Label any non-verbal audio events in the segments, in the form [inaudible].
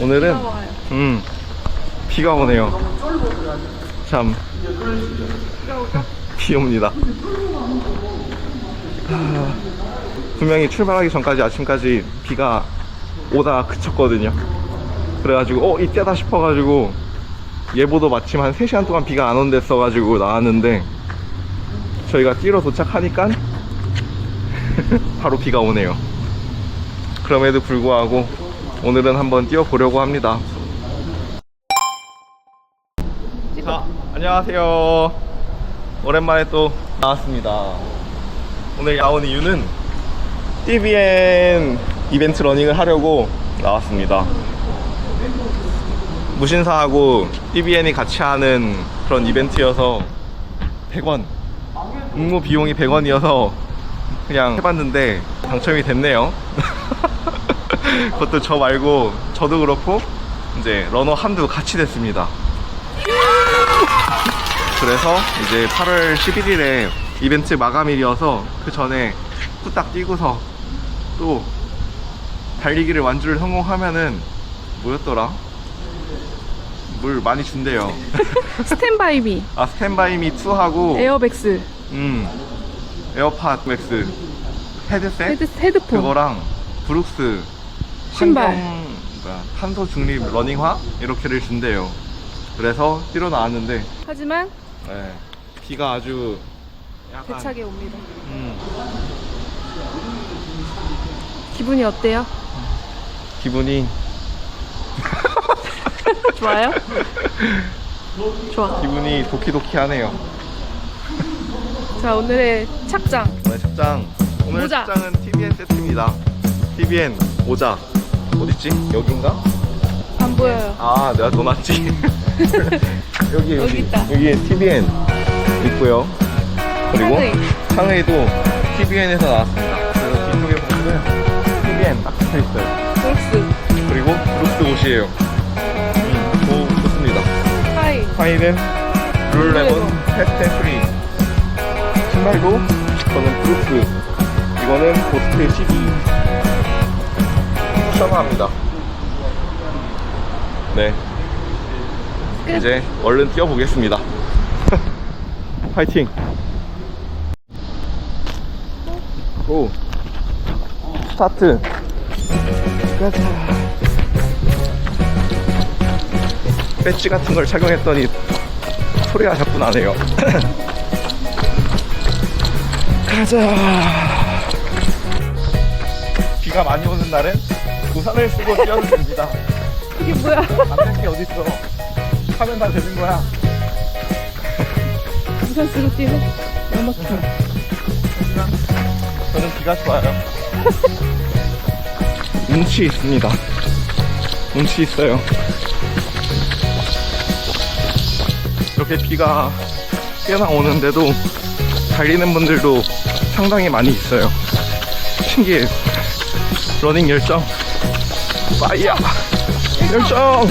오늘은. 음 비가 오네요. 참. 비 옵니다. 하, 분명히 출발하기 전까지 아침까지 비가 오다가 그쳤거든요. 그래가지고 어 이때다 싶어가지고 예보도 마침 한 3시간 동안 비가 안 온댔 써가지고 나왔는데 저희가 뛰러 도착하니까 [laughs] 바로 비가 오네요. 그럼에도 불구하고 오늘은 한번 뛰어보려고 합니다. 자, 안녕하세요. 오랜만에 또 나왔습니다. 오늘 나온 이유는 TVN 이벤트 러닝을 하려고 나왔습니다. 무신사하고 TVN이 같이 하는 그런 이벤트여서 100원. 응모 비용이 100원이어서 그냥 해봤는데 당첨이 됐네요. [laughs] 그것도 저 말고 저도 그렇고 이제 러너 한두 같이 됐습니다. 그래서 이제 8월 11일에 이벤트 마감일이어서 그 전에 후딱 뛰고서 또 달리기를 완주를 성공하면은 뭐였더라? 물 많이 준대요. [laughs] 스탠바이비 아 스탠바이미 2하고 에어백스 음 에어팟 맥스 헤드셋 헤드, 헤드폰 그거랑 브룩스 신발. 환경, 뭐야, 탄소 중립 러닝화 이렇게를 준대요. 그래서 뛰러 나왔는데 하지만 네, 비가 아주 약간 대차게 옵니다 음, 기분이 어때요? 기분이 [laughs] 좋아요? 좋아 기분이 도키도키하네요. 자 오늘의 착장 오늘 착장 오늘 모자. 착장은 TVN 세트입니다. TVN 모자 어딨지? 여긴가? 안 보여요. 아 내가 넣어놨지? [laughs] 여기 여기. 여기 있다. 여기에 TVN 있고요. 그리고 상의. 상의도 TVN에서 나왔습니다. 그래서 뒤쪽에 보시면 TVN 딱 붙어있어요. 브룩스. 그리고 브룩스 옷이에요. 음, 오, 좋습니다. 하이. 상의는 룰레몬 패스트 프리. 신발도 저는 브룩스. 이거는 고스트 12 쿠션화입니다 네 끝 이제 얼른 뛰어보겠습니다. [laughs] 파이팅! 고! 스타트! 가자! 배지 같은 걸 착용했더니 소리가 자꾸 나네요. 가자! 비가 많이 오는 날엔 우산을 쓰고 뛰어도 됩니다. 이게 뭐야 안될 게 어딨어. 하면 다 되는 거야. 우산 쓰고 뛰는 너무 저는 비가 좋아요. [laughs] 운치 있습니다. 운치 있어요. 이렇게 비가 꽤나 오는데도 달리는 분들도 상당히 많이 있어요. 신기해요. 러닝 열정. 파이야! 열정!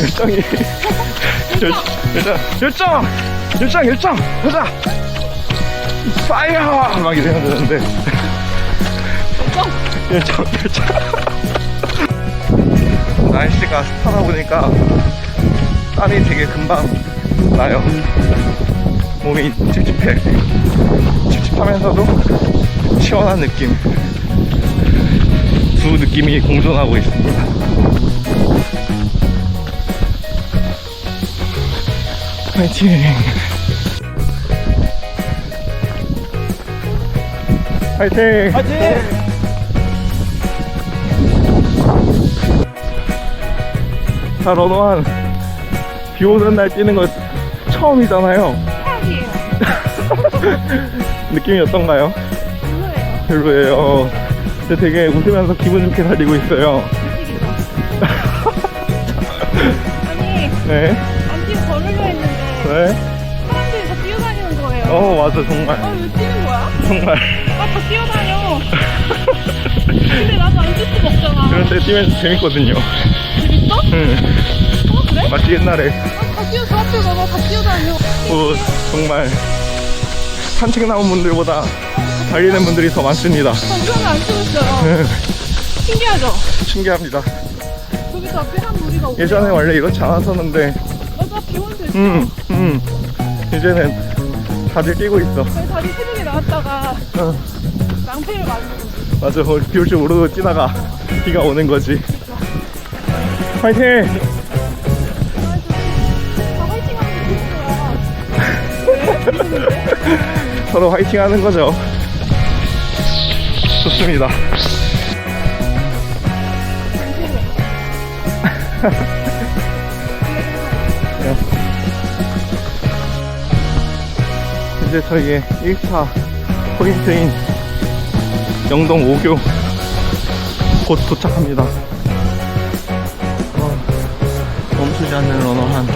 열정이. 열, 열정! 열정! 열정! 열정! 가자! 파이어! 막 이래야 되는데. 열정, 열정. 날씨가 습하다 보니까 땀이 되게 금방 나요. 몸이 찝찝해. 찝찝하면서도 시원한 느낌. 두 느낌이 공존하고 있습니다. 파이팅! 파이팅! 파이팅! 자, 러너한 비 오는 날 뛰는 거 처음이잖아요. 하이예요 [laughs] 느낌이 어떤가요? 별로예요 별로예요. 되게 웃으면서 기분 좋게 달리고 있어요. 아니 네, 안 뛰어 걸으려 했는데 네. 사람들이 다 뛰어다니는 거예요 어, 맞아, 정말. 아왜 뛰는 거야? 정말. 아다 뛰어다녀 [laughs] 근데 나도 안 뛸 수가 없잖아 그런데 뛰면 재밌거든요. 재밌어? 응. 어 그래? 마치 옛날에. 아, 다 뛰어 다 뛰어 나다 뛰어다녀 어, 정말. 산책 나온 분들보다 달리는 분들이 더 많습니다. 전편을 안 찍었어요 [laughs] 신기하죠? 신기합니다. 저기서 앞에 한 무리가 오고. 예전에 원래 이렇지 않았었는데, 맞아, 비 오는 데 음, 음. 이제는 다들 뛰고 있어. 저희 다리 새벽에 나왔다가 어, 낭패를 거지. 맞아. 비 올 줄 모르고 뛰다가 비가 오는 거지. 화이팅! 서로 화이팅 하는 거죠. 좋습니다. [laughs] 이제 저희의 1차 포인트인 영동 5교 곧 도착합니다. 어, 멈추지 않는 러너한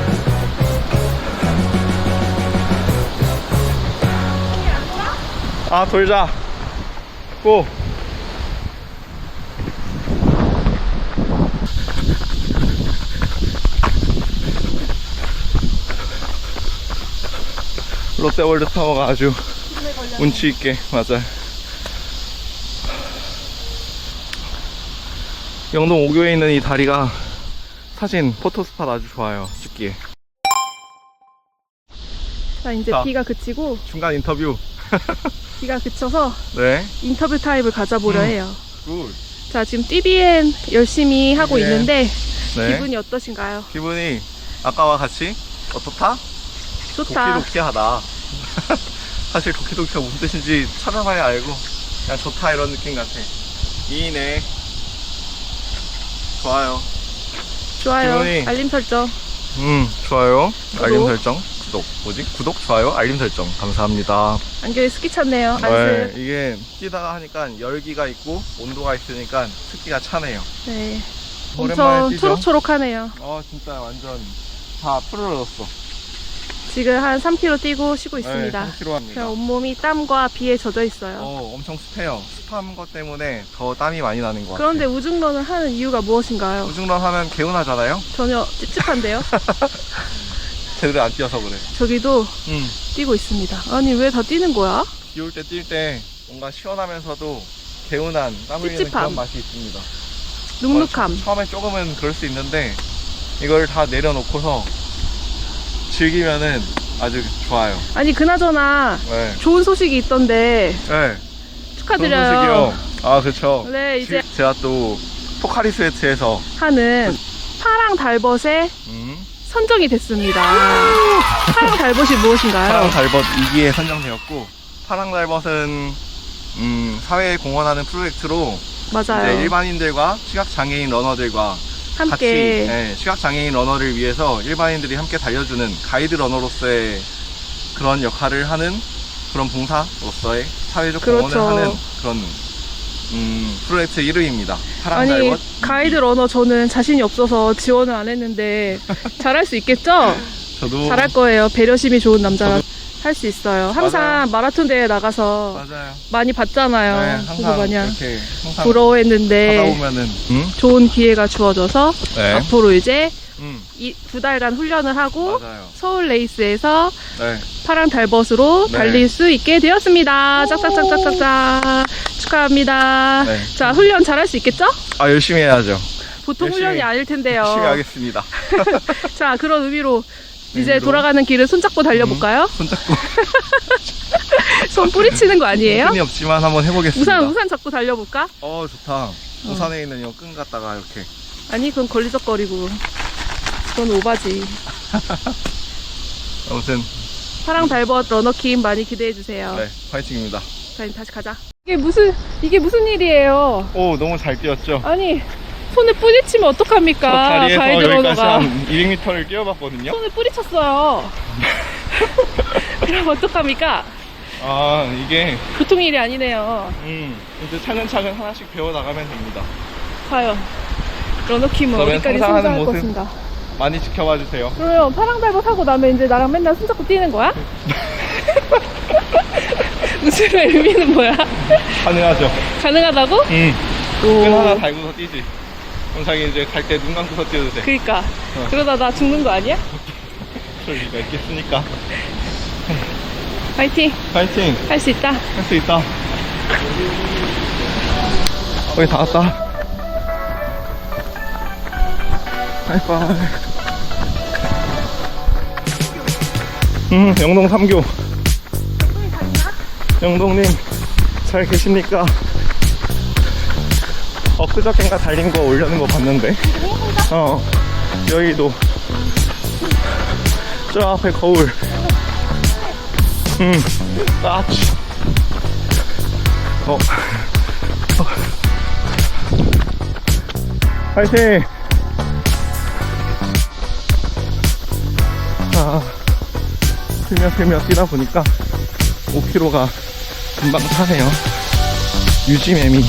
아 돌자. 고. 롯데월드 타워가 아주 운치 있게 맞아요. 영동 5교에 있는 이 다리가 사진 포토스팟 아주 좋아요 찍기에. 자, 이제 자. 비가 그치고, 중간 인터뷰 [laughs] 비가 그쳐서 네 인터뷰 타입을 가져보려 음. 해요. 굿. 자, 지금 TVN 열심히 하고 네. 있는데, 네. 기분이 어떠신가요? 기분이 아까와 같이 어떻다? 좋다. 도키도키하다. [laughs] 사실 도키도키가 무슨 뜻인지 찾아봐야 알고 그냥 좋다 이런 느낌 같아. 이네. 좋아요. 좋아요. 기분이- 알림 설정. 음 좋아요. 구독. 알림 설정. 구독 뭐지? 구독 좋아요 알림 설정 감사합니다. 안경에 습기 찼네요. 네, 안습. 이게 뛰다가 하니까 열기가 있고 온도가 있으니까 습기가 차네요. 네. 엄청 뛰죠? 초록초록하네요. 어 진짜 완전 다 푸르러졌어. 지금 한 3km 뛰고 쉬고 있습니다. 네, 3km 합니다. 온몸이 땀과 비에 젖어 있어요. 어, 엄청 습해요. 습한 것 때문에 더 땀이 많이 나는 것 같아요. 그런데 우중런을 하는 이유가 무엇인가요? 우중런 하면 개운하잖아요? 전혀 찝찝한데요? [laughs] 제대로 안 뛰어서 그래. 저기도 음. 뛰고 있습니다. 아니 왜 다 뛰는 거야? 비올 때 뛸 때 뭔가 시원하면서도 개운한 땀 흘리는 찝찝함. 그런 맛이 있습니다. 눅눅함. 어, 처- 처음에 조금은 그럴 수 있는데 이걸 다 내려놓고서 즐기면은 아주 좋아요. 아니 그나저나 네. 좋은 소식이 있던데 네. 축하드려요. 좋은 소식이요. 아, 그쵸. 네 이제 지- 제가 또 포카리 스웨트에서 하는 파랑 달벗에 음, 선정이 됐습니다. 파랑 달벗이 무엇인가요? 파랑 달벗 2기에 선정되었고 파랑 달벗은 음, 사회에 공헌하는 프로젝트로 맞아요. 이제 일반인들과 시각 장애인 러너들과 같이 함께 예, 시각 장애인 러너를 위해서 일반인들이 함께 달려주는 가이드 러너로서의 그런 역할을 하는 그런 봉사로서의 사회적 그렇죠. 공헌을 하는 그런 음, 프로젝트 이름입니다. 파랑 아니 달벗 가이드 러너 저는 자신이 없어서 지원을 안 했는데 [laughs] 잘할 수 있겠죠? 저도 잘할 거예요. 배려심이 좋은 남자라 할 수 있어요. 항상 맞아요. 마라톤 대회 나가서 맞아요. 많이 봤잖아요. 네, 그래서 항상 마냥 이렇게 항상 하다 부러워했는데 보면은 음? 좋은 기회가 주어져서 네. 앞으로 이제 음, 이 두 달간 훈련을 하고 맞아요. 서울 레이스에서 네. 파란 달벗으로 네. 달릴 수 있게 되었습니다. 짝짝짝짝짝짝 축하합니다. 네. 자 훈련 잘할 수 있겠죠? 아 열심히 해야죠. 보통 열심히- 훈련이 아닐 텐데요. 열심히 하겠습니다. [laughs] 자 그런 의미로 이제 의미로? 돌아가는 길을 손잡고 달려볼까요? 손잡고 [laughs] 손 뿌리치는 거 아니에요? 끈이 없지만 한번 해보겠습니다. 우산 우산 잡고 달려볼까? 어 좋다. 우산에 있는 이 끈 갖다가 이렇게 아니 그건 걸리적거리고 그건 오바지. [laughs] 아무튼 파랑 달벗 러너킴 많이 기대해 주세요. 네 파이팅입니다. 자 다시 가자. 이게 무슨 이게 무슨 일이에요? 오 너무 잘 뛰었죠. 아니 손을 뿌리치면 저 어떡합니까? 다리에서 가이드 여기까지 한 200m를 뛰어봤거든요. 손을 뿌리쳤어요. [laughs] 그럼 어떡합니까? 아 이게 보통 일이 아니네요. 음 이제 차근차근 하나씩 배워 나가면 됩니다. 과연 그러면 어디까지 성장할 모습. 것인가? 많이 지켜봐 주세요. 그러면 파랑 달벗 하고 나면 이제 나랑 맨날 손잡고 뛰는 거야? [laughs] 웃음의 의미는 뭐야? 가능하죠. 가능하다고? 음. 오. 끈 하나 달고서 뛰지. 그럼 자기 이제 갈 때 눈 감고서 뛰어도 돼. 그니까 어. 그러다 나 죽는 거 아니야? 그럴 리가 있겠습니까? 파이팅 파이팅! 할 수 있다. 할 수 있다. 거의 다 왔다. 하이파이. 음, 영동 3교. 영동님, 잘 계십니까? 엊그저께인가 달린 거 올려놓은 거 봤는데. 어, 여의도. 저 앞에 거울. 음, 따치. 어. 어. 화이팅! 아, 틀며 틀며 뛰다 보니까 5km가 금방 차네요. 유지매미.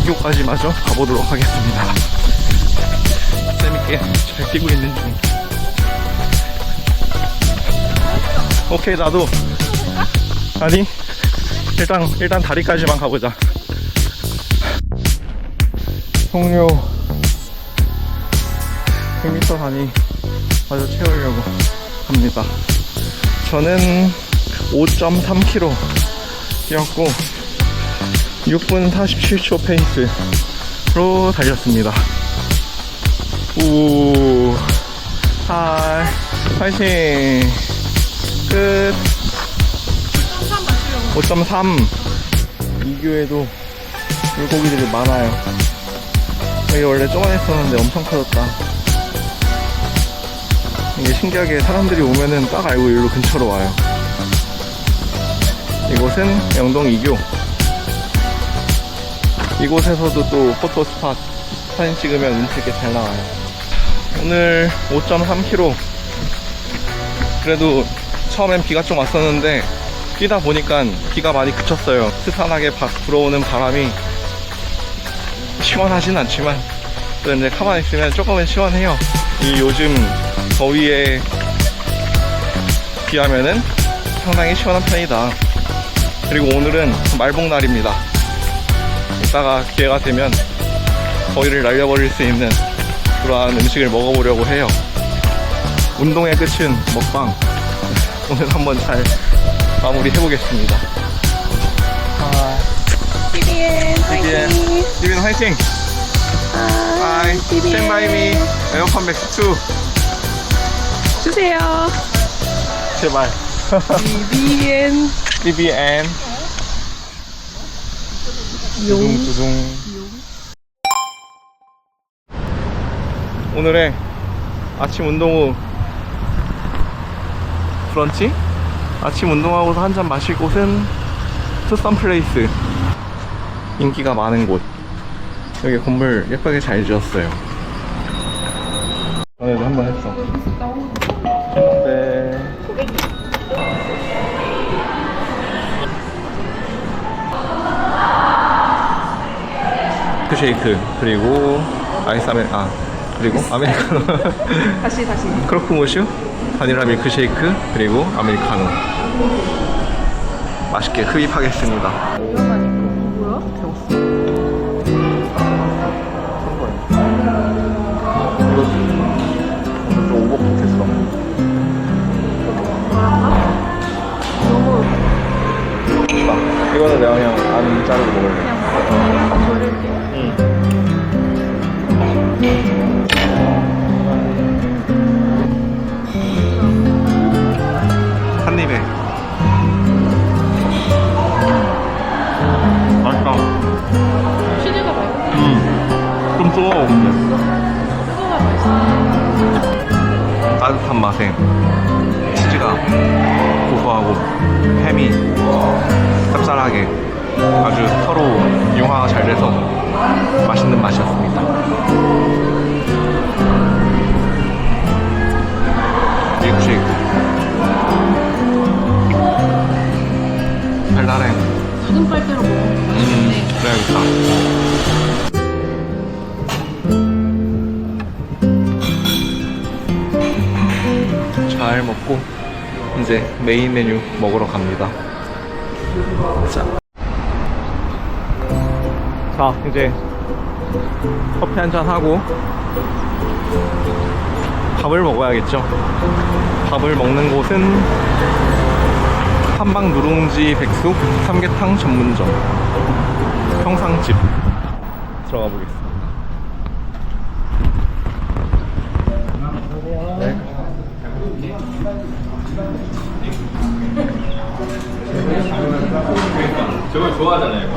이교까지 마저 가보도록 하겠습니다. 재밌게 잘 뛰고 있는 중. 오케이, 나도. 아니, 일단, 일단 다리까지만 가보자. 동료 100m 단위 마저 채우려고 합니다. 저는 5.3km 뛰었고 6분 47초 페이스로 달렸습니다. 우 하이 파이팅 끝 5.3 이 교에도 물고기들이 많아요. 여기 원래 조그만했었는데 엄청 커졌다. 이게 신기하게 사람들이 오면은 딱 알고 일로 근처로 와요. 이곳은 영동 2교. 이곳에서도 또 포토 스팟 사진 찍으면 운치 있게 잘 나와요. 오늘 5.3km. 그래도 처음엔 비가 좀 왔었는데 뛰다 보니까 비가 많이 그쳤어요. 스산하게 바- 불어오는 바람이 시원하진 않지만 또 이제 가만히 있으면 조금은 시원해요. 이 요즘 더위에 비하면은 상당히 시원한 편이다. 그리고 오늘은 말복날입니다. 이따가 기회가 되면 더위를 날려버릴 수 있는 그러한 음식을 먹어보려고 해요. 운동의 끝은 먹방. 오늘 한번 잘 마무리 해보겠습니다. 아, TVN TVN. 리빈 화이팅! Hi, stand by me. 에어컨 맥스 2. 주세요. 제발. TVN BBN. 두둥두둥. 오늘의 아침 운동 후 브런치? 아침 운동하고서 한 잔 마실 곳은 투썸 플레이스. 인기가 많은 곳. 여기 건물 예쁘게 잘 지었어요. 전에도 한 번 했어. 쉐이크 그리고 아이스 아메 아 그리고 아메리카노 [laughs] 다시 다시. 크로크모슈 바닐라 밀크쉐이크 그리고 아메리카노 맛있게 흡입하겠습니다 뭐야? 이거 따뜻한 맛에 치즈가 고소하고 햄이 쌉쌀하게 아주 서로 융화가 잘 돼서 맛있는 맛이었습니다. 밀크쉐이크 달달해. 눈 빨대로 먹어. 음, 그래야겠다. 잘 먹고 이제 메인 메뉴 먹으러 갑니다. 자, 자 이제 커피 한 잔 하고 밥을 먹어야겠죠. 밥을 먹는 곳은 한방 누룽지 백숙 삼계탕 전문점. 평상집 들어가 보겠습니다. 저걸 좋아하잖아요.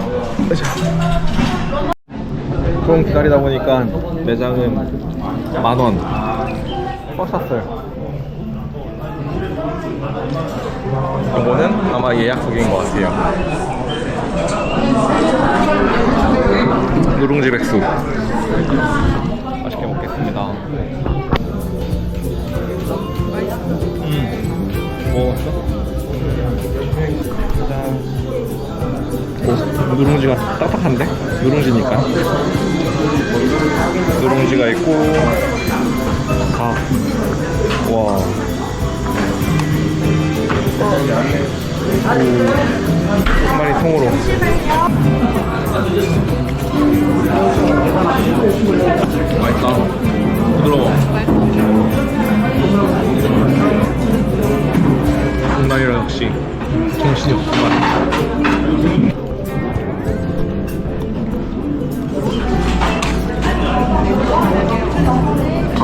좀 기다리다 보니까 매장은 만 원. 꽉 찼어요. 이거는 아마 예약석인 것 같아요. 누룽지 백숙. 맛있게 먹겠습니다. 누룽지가 딱딱한데? 누룽지니까. 누룽지가 있고, 아, 와. 한 마리 통으로. 맛있다. 부드러워. 장난이라 역시 정신이 없구만.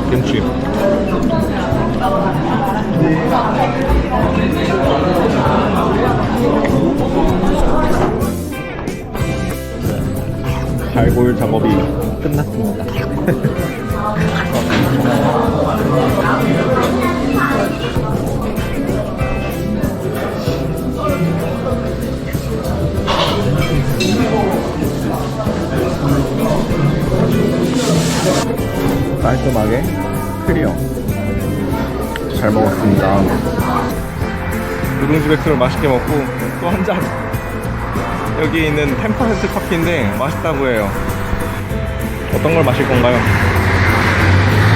таким чином. 깔끔하게 클리어. 잘 먹었습니다. 누룽지 백숙을 맛있게 먹고 또 한 잔. 여기 있는 10% 커피인데 맛있다고 해요. 어떤 걸 마실 건가요?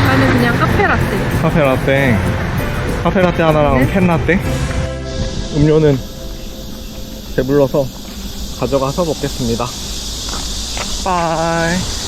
나는 그냥 카페 라떼. 카페 라떼. 카페 라떼 하나랑 네? 캔 라떼. 음료는 배불러서 가져가서 먹겠습니다. 빠이.